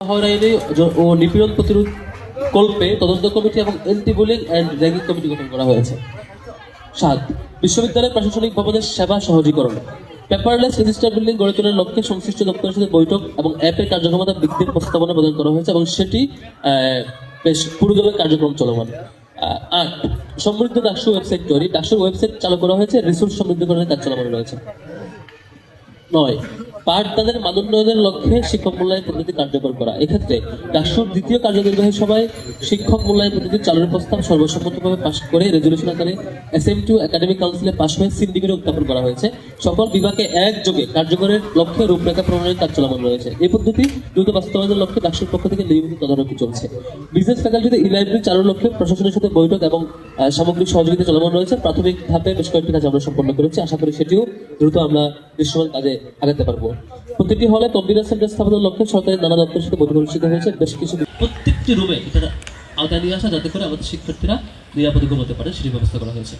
হয়রানি ও নিপীড়ন প্রতিরোধ কল্পে তদন্ত কমিটি এবং anti bullying and ragging committee গঠন করা হয়েছে। সাত বিশ্ববিদ্যালয়ের প্রশাসনিক ভবনের সেবা সহজীকরণ। পেপারলেস রেজিস্টার বিল্ডিং গড়ে তোলার লক্ষ্যে সংশ্লিষ্ট দপ্তরের সাথে বৈঠক এবং অ্যাপের কার্যক্ষমতা বৃদ্ধির প্রস্তাবনা প্রদান করা হয়েছে এবং সেটি বেশ পুরোদমে কার্যক্রম চলমান। আট, সমৃদ্ধ ডাকসু ওয়েবসাইট তৈরি। ডাকসুর ওয়েবসাইট চালু করা হয়েছে। রিসোর্স সমৃদ্ধকরণের কাজ চলমান রয়েছে। নয় পাঠদানের মানোন্নয়নের লক্ষ্যে শিক্ষক মূল্যায়ন পদ্ধতি কার্যকর করা। এক্ষেত্রে ডাকসুর দ্বিতীয় কার্যনির্বাহী সভায় শিক্ষক মূল্যায়ন পদ্ধতি চালুর প্রস্তাব সর্বসম্মতভাবে পাশ করে রেজলিউশন আকারে এস এম টু একাডেমিক কাউন্সিলে পাশ হয়ে সিন্ডিকেটে উত্থাপন করা হয়েছে। সকল বিভাগে একযোগে কার্যকরের লক্ষ্যে রূপরেখা প্রণয়নের কাজ চলমান রয়েছে। এই পদ্ধতি দ্রুত বাস্তবায়নের লক্ষ্যে ডাকসুর পক্ষ থেকে নিয়মিত তদারকি চলছে। বিজনেস ফ্যাকাল্টিতে ই লাইব্রেরি চালুর লক্ষ্যে প্রশাসনের সাথে বৈঠক এবং সামগ্রিক সহযোগিতা চলমান রয়েছে। প্রাথমিক ধাপে বেশ কয়েকটি কাজ আমরা সম্পন্ন করেছি। আশা করি সেটিও দ্রুত আমরা দৃশ্যমান কাজে আগাতে পারব। প্রতিটি হলে কম্পিউটার সেন্টার স্থাপনের লক্ষ্যে সরকারের নানা দপ্তরের সাথে বৈঠক অনুষ্ঠিত হয়েছে। বেশ কিছু প্রত্যেকটি রুমে এটা আওতায় নিয়ে আসা যাতে করে আমাদের শিক্ষার্থীরা নিরাপদে ঘুমোতে পারে, সেটি ব্যবস্থা করা হয়েছে।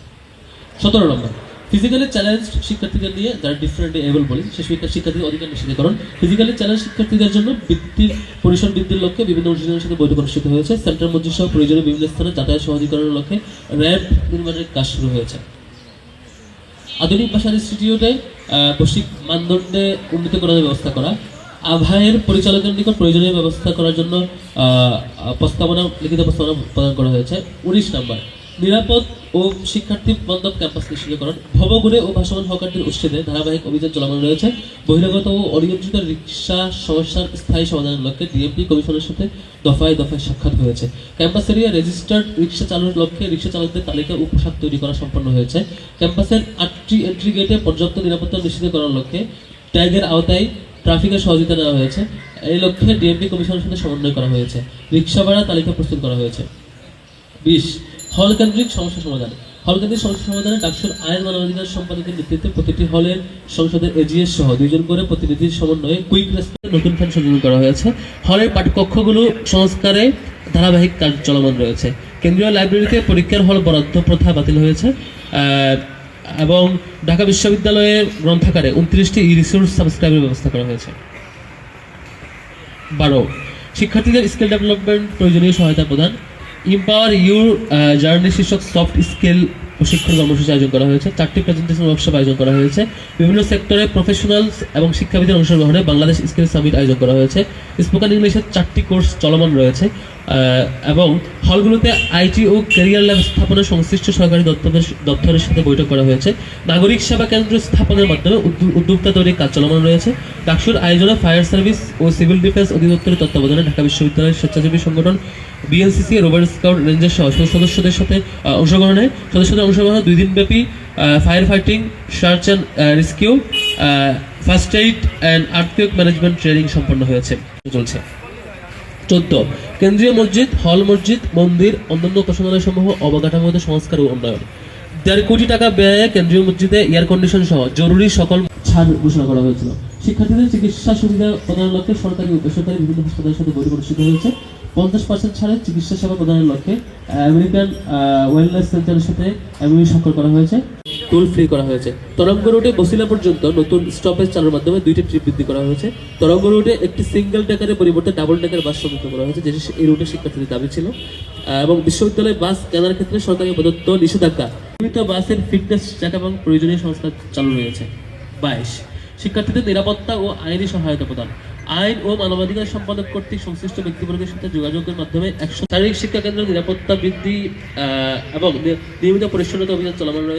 সতেরো নম্বর ফিজিক্যালি চ্যালেঞ্জ শিক্ষার্থীদের নিয়ে যারা ডিফারেন্ট এবল বলি, সে শিক্ষা- শিক্ষার্থীদের অধিকার নিশ্চিতকরণ। ফিজিক্যালি চ্যালেঞ্জ শিক্ষার্থীদের জন্য বৃত্তির পরিসর বৃদ্ধির লক্ষ্যে বিভিন্ন অনুষ্ঠানের সাথে বৈঠক অনুষ্ঠিত হয়েছে। সেন্টার মসজিদ সহ প্রয়োজনীয় বিভিন্ন স্থানে যাতায়াত সহজীকরণের লক্ষ্যে র্যাব নির্মাণের কাজ শুরু হয়েছে। আধুনিক ভাষার ইনস্টিটিউটে বৈশ্বিক মানদণ্ডে উন্নীত করার ব্যবস্থা করা। আভায়ের পরিচালকের নিকট প্রয়োজনীয় ব্যবস্থা করার জন্য প্রস্তাবনা, লিখিত প্রস্তাবনা প্রদান করা হয়েছে। উনিশ নম্বর। নিরাপদ ও শিক্ষার্থী বান্ধব ক্যাম্পাস নিশ্চিতকরণ ভবঘুরে ও ভাসমান হকারদের উচ্ছেদে ধারাবাহিক অভিযান চলমান রয়েছে। বহিরাগত ও অনিয়ন্ত্রিত রিক্সা সমস্যার স্থায়ী সমাধানের লক্ষ্যে ডিএমপি কমিশনের সাথে দফায় দফায় সাক্ষাৎ হয়েছে। ক্যাম্পাস এরিয়া রেজিস্টার্ড রিক্সা চালুর লক্ষ্যে রিক্সা চালকদের তালিকা ও পোশাক তৈরি করা সম্পন্ন হয়েছে। ক্যাম্পাসের আটটি এন্ট্রি গেটে পর্যাপ্ত নিরাপত্তা নিশ্চিত করার লক্ষ্যে ট্যাগের আওতায় ট্রাফিকের সহযোগিতা নেওয়া হয়েছে। এই লক্ষ্যে ডিএমপি কমিশনের সাথে সমন্বয় করা হয়েছে। রিক্সা ভাড়া তালিকা প্রস্তুত করা হয়েছে। বিশ হল কেন্দ্রিক সমস্যা সমাধান। হলকেন্দ্রিক সমস্যা সমাধানে ডাকসুর আইন মানবাধিকার সম্পাদকের নেতৃত্বে প্রতিটি হলের সংসদের এজিএস সহ দুইজন করে প্রতিনিধির সমন্বয়ে কুইক রেসপন্স নতুন ফ্যান সংযোজন করা হয়েছে। হলের পাঠকক্ষগুলো সংস্কারে ধারাবাহিক কাজ চলমান রয়েছে। কেন্দ্রীয় লাইব্রেরিতে পরীক্ষার হল বরাদ্দ প্রথা বাতিল হয়েছে। এবং ঢাকা বিশ্ববিদ্যালয়ের গ্রন্থাগারে উনত্রিশটি ই রিসোর্স সাবস্ক্রাইবের ব্যবস্থা করা হয়েছে। বারো, শিক্ষার্থীদের স্কিল ডেভেলপমেন্ট প্রয়োজনীয় সহায়তা প্রদান। ইম্পাওয়ার ইউর জার্নি শীর্ষক সফট স্কিল প্রশিক্ষণ কর্মসূচি আয়োজন করা হয়েছে। চারটি প্রেজেন্টেশন ওয়ার্কশপ আয়োজন করা হয়েছে। বিভিন্ন সেক্টরে প্রফেশনালস এবং শিক্ষাবিদের অংশগ্রহণে বাংলাদেশ স্কিল সামিট আয়োজন করা হয়েছে। স্পোকেন ইংলিশের চারটি কোর্স চলমান রয়েছে। এবং হলগুলোতে আইটি ও ক্যারিয়ার ল্যাব স্থাপনের সংশ্লিষ্ট সরকারি দপ্তরের দপ্তরের সাথে বৈঠক করা হয়েছে। নাগরিক সেবা কেন্দ্র স্থাপনের মাধ্যমে উদ্যো- উদ্যোক্তা তৈরির কাজ চলমান রয়েছে। ডাকসুর আয়োজনে ফায়ার সার্ভিস ও সিভিল ডিফেন্স অধিদপ্তরের তত্ত্বাবধানে ঢাকা বিশ্ববিদ্যালয়ের স্বেচ্ছাসেবী সংগঠন বিএনসিসি রোভার স্কাউট রেঞ্জের সহ সদস্যদের সাথে অংশগ্রহণে সদস্যদের অংশগ্রহণে দুই দিনব্যাপী fire fighting search and rescue first aid and earthquake management training সম্পন্ন হয়েছে, চলছে। চোদ্দ, কেন্দ্রীয় মসজিদ, হল মসজিদ, মন্দির, অন্যান্য উপাসনালয় সমূহ অবকাঠামোগত সংস্কার ও উন্নয়ন। দেড় কোটি টাকা ব্যয়ে কেন্দ্রীয় মসজিদে এয়ার কন্ডিশন সহ জরুরি সকল ছাড় ঘোষণা করা হয়েছিল। শিক্ষার্থীদের চিকিৎসা সুবিধা প্রদানের লক্ষ্যে সরকারি ও বেসরকারি বিভিন্ন হাসপাতালের সাথে বৈঠক অনুষ্ঠিত হয়েছে। পঞ্চাশ পার্সেন্ট ছাড়ে চিকিৎসা সেবা প্রদানের লক্ষ্যে আমেরিকান ওয়েলনেস সেন্টারের সাথে এমনি স্বাক্ষর করা হয়েছে। টোল ফ্রি করা হয়েছে। তরঙ্গ রুটে বসিলা পর্যন্ত নতুন স্টপেজ চালুর মাধ্যমে দুইটি ট্রিপ বৃদ্ধি করা হয়েছে। তরঙ্গ রুটে একটি সিঙ্গেল ডেকারের পরিবর্তে ডাবল ডেকার বাস সংযুক্ত করা হয়েছে, যেটি এই রুটে শিক্ষার্থীদের দাবি ছিল। এবং বিশ্ববিদ্যালয়ে বাস কেনার ক্ষেত্রে সরকারি প্রদত্ত নিষেধাজ্ঞা। নিয়মিত বাসের ফিটনেস চেক এবং প্রয়োজনীয় সংস্কার চালু রয়েছে। বাইশ। শিক্ষার্থীদের নিরাপত্তা ও আইনি সহায়তা প্রদান। আইন ও মানবাধিকার সম্পাদক কর্তৃক সংশ্লিষ্ট ব্যক্তিবর্গের সাথে যোগাযোগের মাধ্যমে একশো শারীরিক শিক্ষা কেন্দ্রের নিরাপত্তা বৃদ্ধি এবং নিয়মিত পরিচ্ছন্নতা অভিযান চলমান রয়েছে।